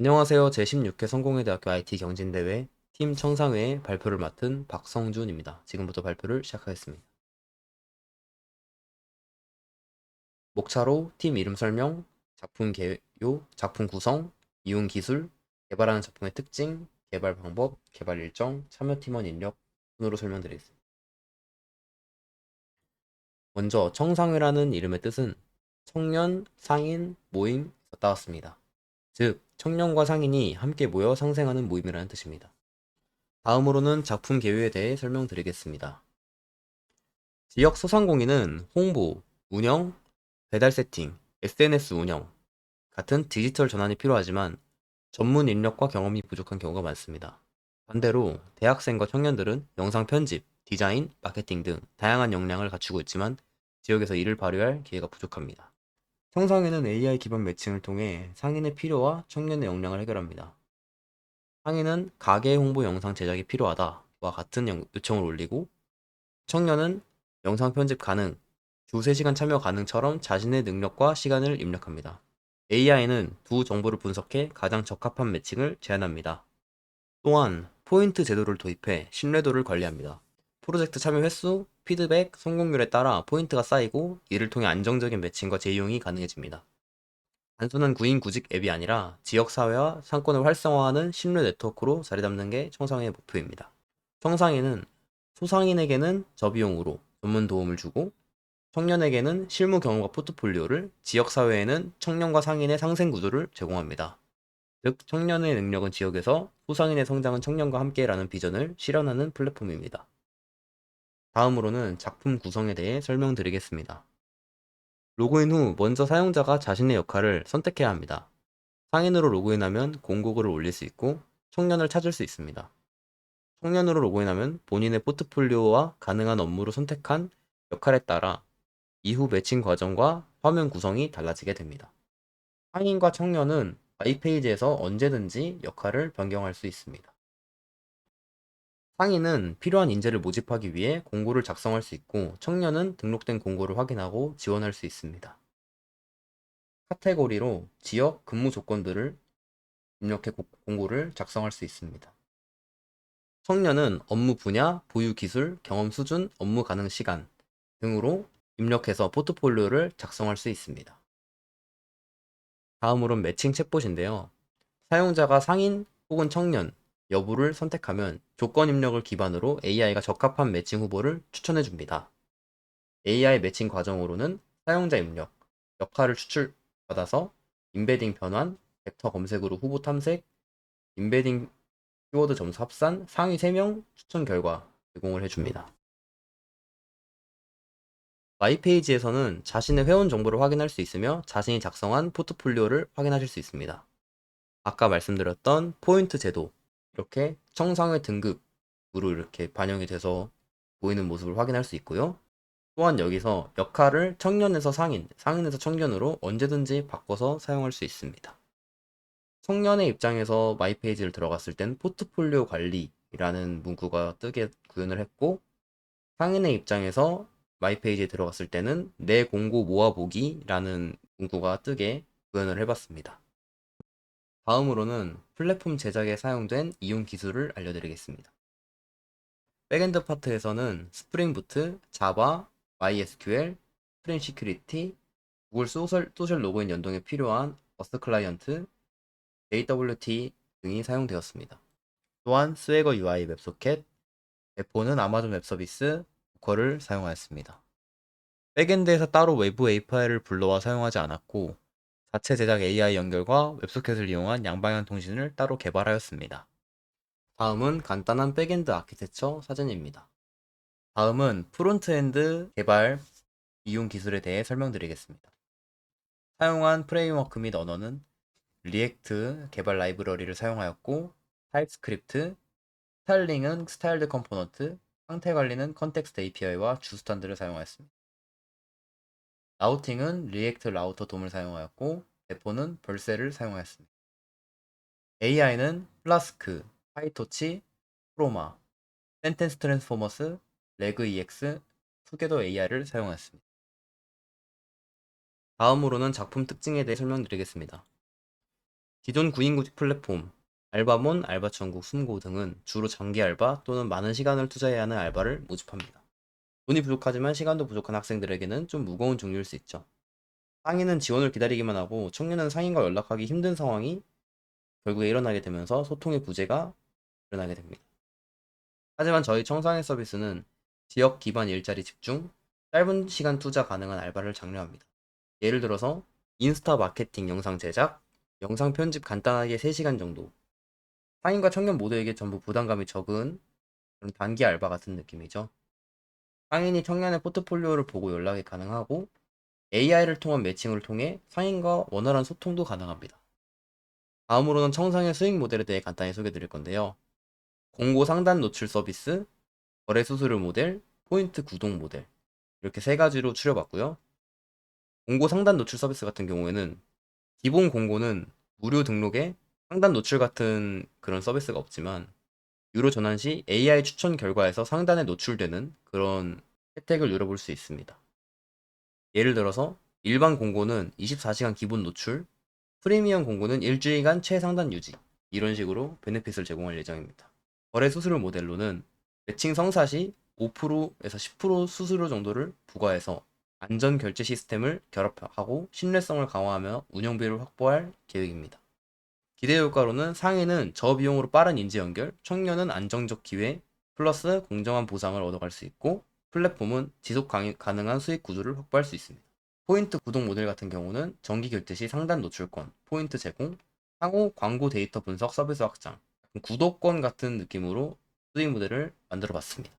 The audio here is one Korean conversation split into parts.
안녕하세요. 제16회 성공회대학교 IT 경진대회 팀 청상회의 발표를 맡은 박성준입니다. 지금부터 발표를 시작하겠습니다. 목차로 팀 이름 설명, 작품 개요, 작품 구성, 이용 기술, 개발하는 작품의 특징, 개발 방법, 개발 일정, 참여 팀원 인력 순으로 설명드리겠습니다. 먼저 청상회라는 이름의 뜻은 청년, 상인, 모임에서 따왔습니다. 즉, 청년과 상인이 함께 모여 상생하는 모임이라는 뜻입니다. 다음으로는 작품 개요에 대해 설명드리겠습니다. 지역 소상공인은 홍보, 운영, 배달 세팅, SNS 운영 같은 디지털 전환이 필요하지만 전문 인력과 경험이 부족한 경우가 많습니다. 반대로 대학생과 청년들은 영상 편집, 디자인, 마케팅 등 다양한 역량을 갖추고 있지만 지역에서 이를 발휘할 기회가 부족합니다. 청상회는 AI 기반 매칭을 통해 상인의 필요와 청년의 역량을 해결합니다. 상인은 가게 홍보 영상 제작이 필요하다와 같은 영- 요청을 올리고 청년은 영상 편집 가능, 주 3시간 참여 가능처럼 자신의 능력과 시간을 입력합니다. AI는 두 정보를 분석해 가장 적합한 매칭을 제안합니다. 또한 포인트 제도를 도입해 신뢰도를 관리합니다. 프로젝트 참여 횟수, 피드백, 성공률에 따라 포인트가 쌓이고 이를 통해 안정적인 매칭과 재이용이 가능해집니다. 단순한 구인 구직 앱이 아니라 지역사회와 상권을 활성화하는 신뢰 네트워크로 자리 잡는 게 청상회의 목표입니다. 청상회는 소상인에게는 저비용으로 전문 도움을 주고 청년에게는 실무 경험과 포트폴리오를 지역사회에는 청년과 상인의 상생 구조를 제공합니다. 즉, 청년의 능력은 지역에서 소상인의 성장은 청년과 함께라는 비전을 실현하는 플랫폼입니다. 다음으로는 작품 구성에 대해 설명드리겠습니다. 로그인 후 먼저 사용자가 자신의 역할을 선택해야 합니다. 상인으로 로그인하면 공고글을 올릴 수 있고 청년을 찾을 수 있습니다. 청년으로 로그인하면 본인의 포트폴리오와 가능한 업무를 선택한 역할에 따라 이후 매칭 과정과 화면 구성이 달라지게 됩니다. 상인과 청년은 마이 페이지에서 언제든지 역할을 변경할 수 있습니다. 상인은 필요한 인재를 모집하기 위해 공고를 작성할 수 있고 청년은 등록된 공고를 확인하고 지원할 수 있습니다. 카테고리로 지역 근무 조건들을 입력해 고- 공고를 작성할 수 있습니다. 청년은 업무 분야, 보유 기술, 경험 수준, 업무 가능 시간 등으로 입력해서 포트폴리오를 작성할 수 있습니다. 다음으로는 매칭 챗봇인데요. 사용자가 상인 혹은 청년, 여부를 선택하면 조건 입력을 기반으로 AI가 적합한 매칭 후보를 추천해 줍니다. AI 매칭 과정으로는 사용자 입력, 역할을 추출받아서 인베딩 변환, 벡터 검색으로 후보 탐색, 인베딩 키워드 점수 합산, 상위 3명 추천 결과 제공을 해줍니다. 마이페이지에서는 자신의 회원 정보를 확인할 수 있으며 자신이 작성한 포트폴리오를 확인하실 수 있습니다. 아까 말씀드렸던 포인트 제도, 이렇게 청상회 등급으로 이렇게 반영이 돼서 보이는 모습을 확인할 수 있고요. 또한 여기서 역할을 청년에서 상인, 상인에서 청년으로 언제든지 바꿔서 사용할 수 있습니다. 청년의 입장에서 마이 페이지를 들어갔을 땐 포트폴리오 관리라는 문구가 뜨게 구현을 했고, 상인의 입장에서 마이 페이지에 들어갔을 때는 내 공고 모아보기라는 문구가 뜨게 구현을 해봤습니다. 다음으로는 플랫폼 제작에 사용된 이용 기술을 알려드리겠습니다. 백엔드 파트에서는 스프링 부트, 자바, MySQL, 스프링 시큐리티, 구글 소셜, 소셜 로그인 연동에 필요한 어스 클라이언트, AWT 등이 사용되었습니다. 또한 스웨거 UI 웹소켓, 대포는 아마존 웹서비스, 도커를 사용하였습니다. 백엔드에서 따로 외부 API를 불러와 사용하지 않았고 자체 제작 AI 연결과 웹소켓을 이용한 양방향 통신을 따로 개발하였습니다. 다음은 간단한 백엔드 아키텍처 사진입니다. 다음은 프론트엔드 개발 이용 기술에 대해 설명드리겠습니다. 사용한 프레임워크 및 언어는 리액트 개발 라이브러리를 사용하였고 타입스크립트, 스타일링은 스타일드 컴포넌트, 상태 관리는 컨텍스트 API와 주스탄드를 사용하였습니다. 라우팅은 리액트 라우터 돔을 사용하였고 대포는 벌셀을 사용하였습니다. AI는 플라스크, 파이토치, 프로마, 센텐스 트랜스포머스, 레그 EX, 투게더 AI를 사용하였습니다. 다음으로는 작품 특징에 대해 설명드리겠습니다. 기존 구인구직 플랫폼, 알바몬, 알바천국, 숨고 등은 주로 장기 알바 또는 많은 시간을 투자해야 하는 알바를 모집합니다. 돈이 부족하지만 시간도 부족한 학생들에게는 좀 무거운 종류일 수 있죠. 상인은 지원을 기다리기만 하고 청년은 상인과 연락하기 힘든 상황이 결국에 일어나게 되면서 소통의 부재가 일어나게 됩니다. 하지만 저희 청상인 서비스는 지역 기반 일자리 집중, 짧은 시간 투자 가능한 알바를 장려합니다. 예를 들어서 인스타 마케팅 영상 제작, 영상 편집 간단하게 3시간 정도. 상인과 청년 모두에게 전부 부담감이 적은 그런 단기 알바 같은 느낌이죠. 상인이 청년의 포트폴리오를 보고 연락이 가능하고 AI를 통한 매칭을 통해 상인과 원활한 소통도 가능합니다. 다음으로는 청상의 수익 모델에 대해 간단히 소개해 드릴 건데요. 공고 상단 노출 서비스, 거래 수수료 모델, 포인트 구독 모델 이렇게 세 가지로 추려봤고요. 공고 상단 노출 서비스 같은 경우에는 기본 공고는 무료 등록에 상단 노출 같은 그런 서비스가 없지만 유로 전환 시 AI 추천 결과에서 상단에 노출되는 그런 혜택을 누려볼 수 있습니다. 예를 들어서 일반 공고는 24시간 기본 노출, 프리미엄 공고는 일주일간 최상단 유지 이런 식으로 베네핏을 제공할 예정입니다. 거래 수수료 모델로는 매칭 성사 시 5%에서 10% 수수료 정도를 부과해서 안전 결제 시스템을 결합하고 신뢰성을 강화하며 운영비를 확보할 계획입니다. 기대 효과로는 상인은 저비용으로 빠른 인지 연결, 청년은 안정적 기회, 플러스 공정한 보상을 얻어갈 수 있고 플랫폼은 지속 강- 가능한 수익 구조를 확보할 수 있습니다. 포인트 구독 모델 같은 경우는 정기 결제 시 상단 노출권, 포인트 제공, 향후 광고 데이터 분석 서비스 확장, 구독권 같은 느낌으로 수익 모델을 만들어 봤습니다.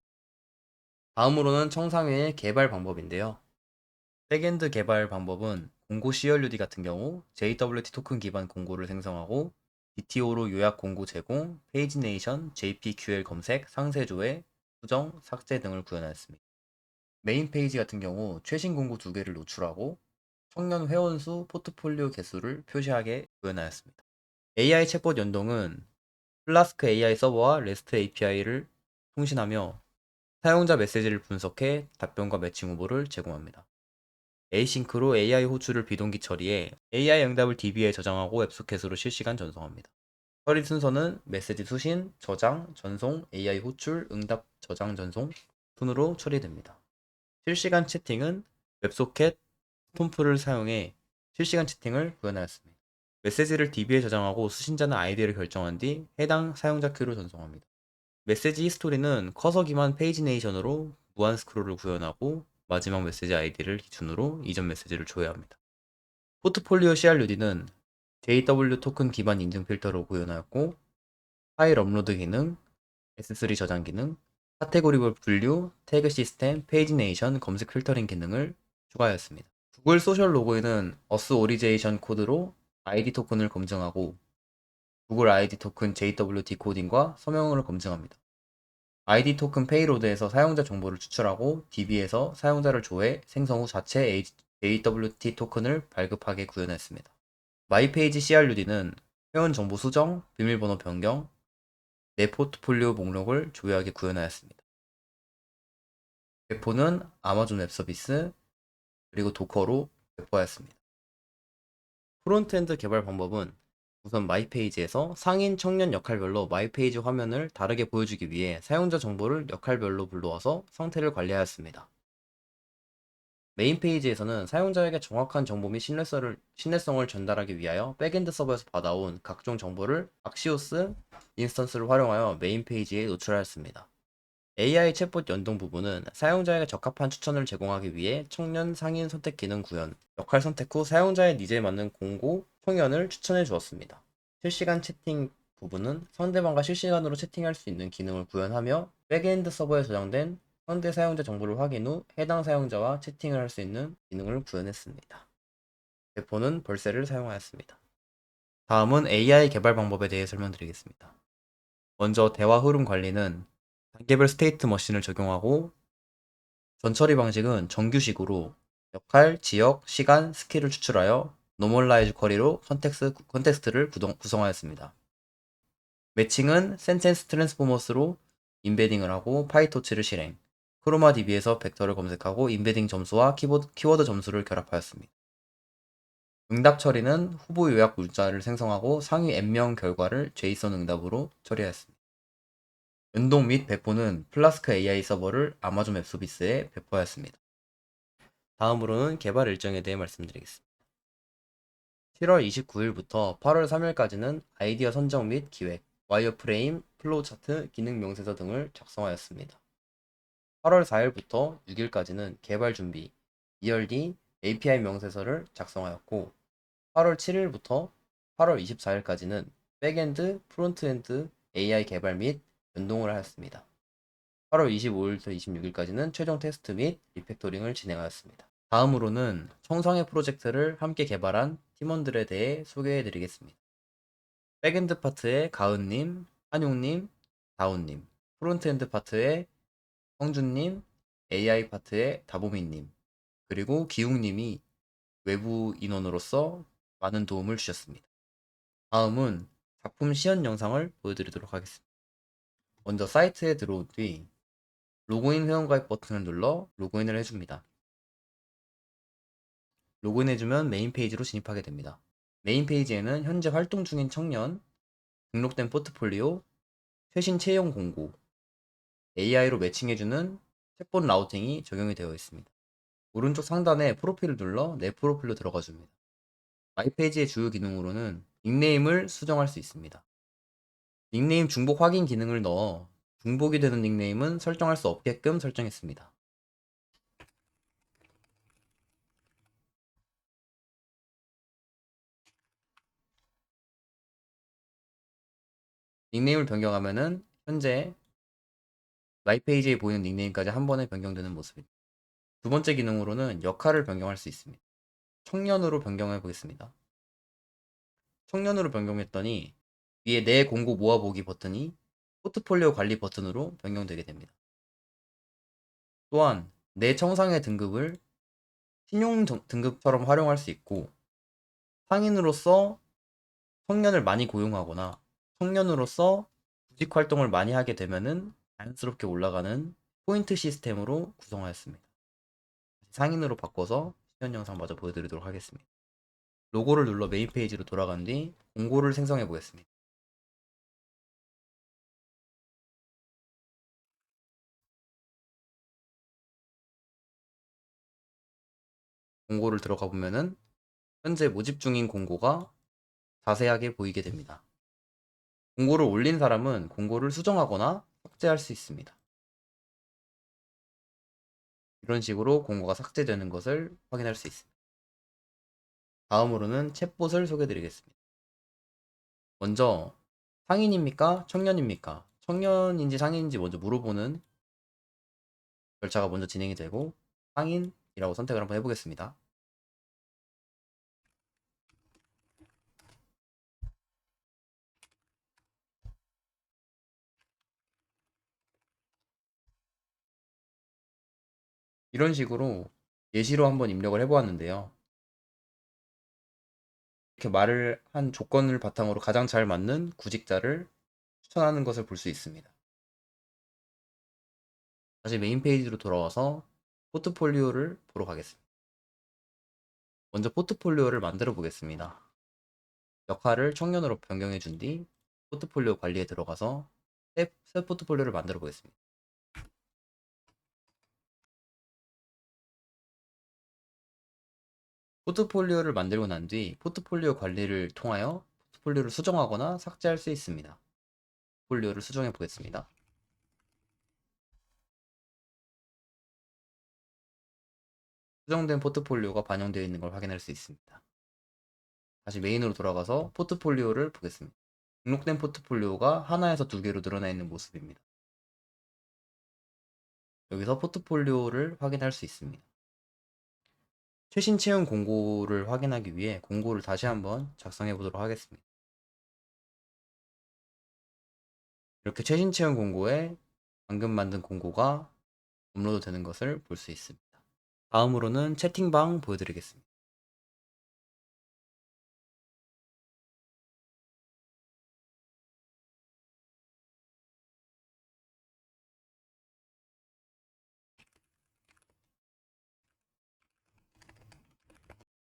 다음으로는 청상회의 개발 방법인데요. 백엔드 개발 방법은 공고 CLUD 같은 경우 JWT 토큰 기반 공고를 생성하고 DTO로 요약 공고 제공, 페이지네이션, JPQL 검색, 상세 조회, 수정, 삭제 등을 구현하였습니다. 메인 페이지 같은 경우 최신 공고 두 개를 노출하고 청년 회원 수, 포트폴리오 개수를 표시하게 구현하였습니다. AI 챗봇 연동은 플라스크 AI 서버와 REST API를 통신하며 사용자 메시지를 분석해 답변과 매칭 후보를 제공합니다. 에이싱크로 AI 호출을 비동기 처리해 AI 응답을 DB에 저장하고 웹소켓으로 실시간 전송합니다. 처리 순서는 메시지 수신, 저장, 전송, AI 호출, 응답, 저장, 전송 순으로 처리됩니다. 실시간 채팅은 웹소켓, 톰프를 사용해 실시간 채팅을 구현하였습니다. 메시지를 DB에 저장하고 수신자는 아이디를 결정한 뒤 해당 사용자 큐로 전송합니다. 메시지 히스토리는 커서 기반 페이지네이션으로 무한 스크롤을 구현하고 마지막 메시지 아이디를 기준으로 이전 메시지를 조회합니다. 포트폴리오 CRUD는 JW 토큰 기반 인증 필터로 구현하였고 파일 업로드 기능, S3 저장 기능, 카테고리별 분류, 태그 시스템, 페이지네이션, 검색 필터링 기능을 추가하였습니다. 구글 소셜 로고에는 어스 오리제이션 코드로 아이디 토큰을 검증하고 구글 아이디 토큰 JWT 코딩과 서명을 검증합니다. 아이디 토큰 페이로드에서 사용자 정보를 추출하고 DB에서 사용자를 조회, 생성 후 자체 JWT 토큰을 발급하게 구현했습니다. 마이페이지 CRUD는 회원 정보 수정, 비밀번호 변경, 내 포트폴리오 목록을 조회하게 구현하였습니다. 배포는 아마존 웹 서비스, 그리고 도커로 배포하였습니다. 프론트엔드 개발 방법은 우선 마이페이지에서 상인 청년 역할별로 마이페이지 화면을 다르게 보여주기 위해 사용자 정보를 역할별로 불러와서 상태를 관리하였습니다. 메인 페이지에서는 사용자에게 정확한 정보 및 신뢰성을, 신뢰성을 전달하기 위하여 백엔드 서버에서 받아온 각종 정보를 악시오스 인스턴스를 활용하여 메인 페이지에 노출하였습니다. AI 챗봇 연동 부분은 사용자에게 적합한 추천을 제공하기 위해 청년 상인 선택 기능 구현, 역할 선택 후 사용자의 니즈에 맞는 공고, 청년을 추천해 주었습니다. 실시간 채팅 부분은 상대방과 실시간으로 채팅할 수 있는 기능을 구현하며 백엔드 서버에 저장된 상대 사용자 정보를 확인 후 해당 사용자와 채팅을 할 수 있는 기능을 구현했습니다. 배포는 벌새를 사용하였습니다. 다음은 AI 개발 방법에 대해 설명드리겠습니다. 먼저 대화 흐름 관리는 단계별 스테이트 머신을 적용하고 전처리 방식은 정규식으로 역할, 지역, 시간, 스킬을 추출하여 노멀라이즈 쿼리로 컨텍스, 컨텍스트를 구동, 구성하였습니다. 매칭은 센텐스 트랜스포머스로 인베딩을 하고 파이토치를 실행, 크로마 DB에서 벡터를 검색하고 인베딩 점수와 키보드, 키워드 점수를 결합하였습니다. 응답 처리는 후보 요약 문자를 생성하고 상위 N명 결과를 JSON 응답으로 처리하였습니다. 연동 및 배포는 플라스크 AI 서버를 아마존 웹 서비스에 배포하였습니다. 다음으로는 개발 일정에 대해 말씀드리겠습니다. 7월 29일부터 8월 3일까지는 아이디어 선정 및 기획, 와이어프레임, 플로우 차트, 기능 명세서 등을 작성하였습니다. 8월 4일부터 6일까지는 개발 준비, ERD, API 명세서를 작성하였고 8월 7일부터 8월 24일까지는 백엔드, 프론트엔드 AI 개발 및 연동을 하였습니다. 8월 25일부터 26일까지는 최종 테스트 및 리팩토링을 진행하였습니다. 다음으로는 청성의 프로젝트를 함께 개발한 팀원들에 대해 소개해 드리겠습니다. 백엔드 파트의 가은님, 한용님, 다운님, 프론트엔드 파트의 성준님, AI 파트의 다보미님, 그리고 기웅님이 외부 인원으로서 많은 도움을 주셨습니다. 다음은 작품 시연 영상을 보여드리도록 하겠습니다. 먼저 사이트에 들어온 뒤 로그인 회원가입 버튼을 눌러 로그인을 해줍니다. 로그인해주면 메인 페이지로 진입하게 됩니다. 메인 페이지에는 현재 활동 중인 청년, 등록된 포트폴리오, 최신 채용 공고, AI로 매칭해주는 챗봇 라우팅이 적용이 되어 있습니다. 오른쪽 상단에 프로필을 눌러 내 프로필로 들어가 줍니다. 마이 페이지의 주요 기능으로는 닉네임을 수정할 수 있습니다. 닉네임 중복 확인 기능을 넣어 중복이 되는 닉네임은 설정할 수 없게끔 설정했습니다. 닉네임을 변경하면은 현재 마이 페이지에 보이는 닉네임까지 한 번에 변경되는 모습입니다. 두 번째 기능으로는 역할을 변경할 수 있습니다. 청년으로 변경해 보겠습니다. 청년으로 변경했더니 위에 내 공고 모아보기 버튼이 포트폴리오 관리 버튼으로 변경되게 됩니다. 또한 내 청상의 등급을 신용 등- 등급처럼 활용할 수 있고 상인으로서 청년을 많이 고용하거나 청년으로서 구직 활동을 많이 하게 되면은 자연스럽게 올라가는 포인트 시스템으로 구성하였습니다. 상인으로 바꿔서 시연 영상 마저 보여드리도록 하겠습니다. 로고를 눌러 메인 페이지로 돌아간 뒤 공고를 생성해 보겠습니다. 공고를 들어가 보면은 현재 모집 중인 공고가 자세하게 보이게 됩니다. 공고를 올린 사람은 공고를 수정하거나 삭제할 수 있습니다. 이런 식으로 공고가 삭제되는 것을 확인할 수 있습니다. 다음으로는 챗봇을 소개해 드리겠습니다. 먼저 상인입니까? 청년입니까? 청년인지 상인인지 먼저 물어보는 절차가 먼저 진행이 되고 상인 이라고 선택을 한번 해보겠습니다. 이런 식으로 예시로 한번 입력을 해보았는데요. 이렇게 말을 한 조건을 바탕으로 가장 잘 맞는 구직자를 추천하는 것을 볼 수 있습니다. 다시 메인 페이지로 돌아와서 포트폴리오를 보러 가겠습니다. 먼저 포트폴리오를 만들어 보겠습니다. 역할을 청년으로 변경해 준 뒤 포트폴리오 관리에 들어가서 새, 새 포트폴리오를 만들어 보겠습니다. 포트폴리오를 만들고 난 뒤 포트폴리오 관리를 통하여 포트폴리오를 수정하거나 삭제할 수 있습니다. 포트폴리오를 수정해 보겠습니다. 수정된 포트폴리오가 반영되어 있는 걸 확인할 수 있습니다. 다시 메인으로 돌아가서 포트폴리오를 보겠습니다. 등록된 포트폴리오가 하나에서 두 개로 늘어나 있는 모습입니다. 여기서 포트폴리오를 확인할 수 있습니다. 최신 채용 공고를 확인하기 위해 공고를 다시 한번 작성해 보도록 하겠습니다. 이렇게 최신 채용 공고에 방금 만든 공고가 업로드 되는 것을 볼 수 있습니다. 다음으로는 채팅방 보여드리겠습니다.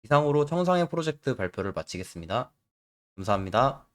이상으로 청상회 프로젝트 발표를 마치겠습니다. 감사합니다.